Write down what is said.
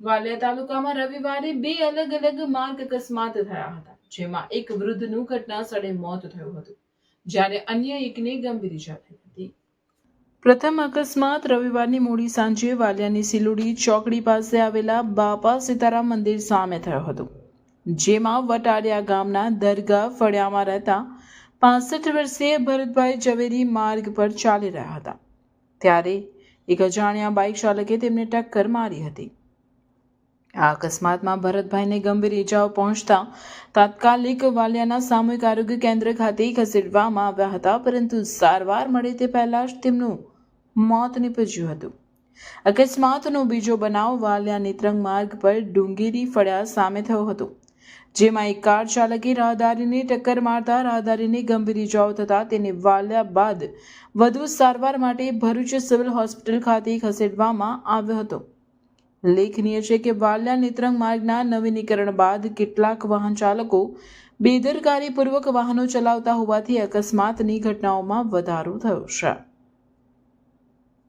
વાલિયા તાલુકામાં રવિવારે બે અલગ અલગ માર્ગ અકસ્માત થયા હતા, જેમાં એક વૃદ્ધનું ઘટના સ્થળે મોત થયું હતું, જ્યારે અન્ય એકને ગંભીર ઈજા થઈ હતી. પ્રથમ અકસ્માત રવિવારની મોડી સાંજે વાલિયાની સિલુડી ચોકડી પાસે આવેલા બાપા સીતારામ મંદિર સામે થયો હતો, જેમાં વટાડિયા ગામના દરગાહ ફળિયામાં રહેતા પાસઠ વર્ષીય ભરતભાઈ ઝવેરી માર્ગ પર ચાલી રહ્યા હતા, ત્યારે એક અજાણ્યા બાઇક ચાલકે તેમને ટક્કર મારી હતી. આ અકસ્માતમાં ભરતભાઈને ગંભીર ઈજાઓ પહોંચતા તાત્કાલિક વાલિયાના સામૂહિક આરોગ્ય કેન્દ્ર ખાતે ખસેડવામાં આવ્યા હતા, પરંતુ સારવાર મળે તે પહેલાં જ તેમનું મોત નીપજ્યું હતું. અકસ્માતનો બીજો બનાવ વાલિયા નેત્રંગ માર્ગ પર ડુંગેરી ફળિયા સામે થયો હતો, જેમાં એક કાર ચાલકે રાહદારીને ટક્કર મારતા રાહદારીને ગંભીર ઇજાઓ થતાં તેને વાલ્યા બાદ વધુ સારવાર માટે ભરૂચ સિવિલ હોસ્પિટલ ખાતે ખસેડવામાં આવ્યો હતો. લેખનીય છે કે વાલ્યા નેત્રંગ માર્ગના નવીનીકરણ બાદ કેટલાક વાહન ચાલકો બેદરકારીપૂર્વક વાહનો ચલાવતા હોવાથી અકસ્માતની ઘટનાઓમાં વધારો થયો છે.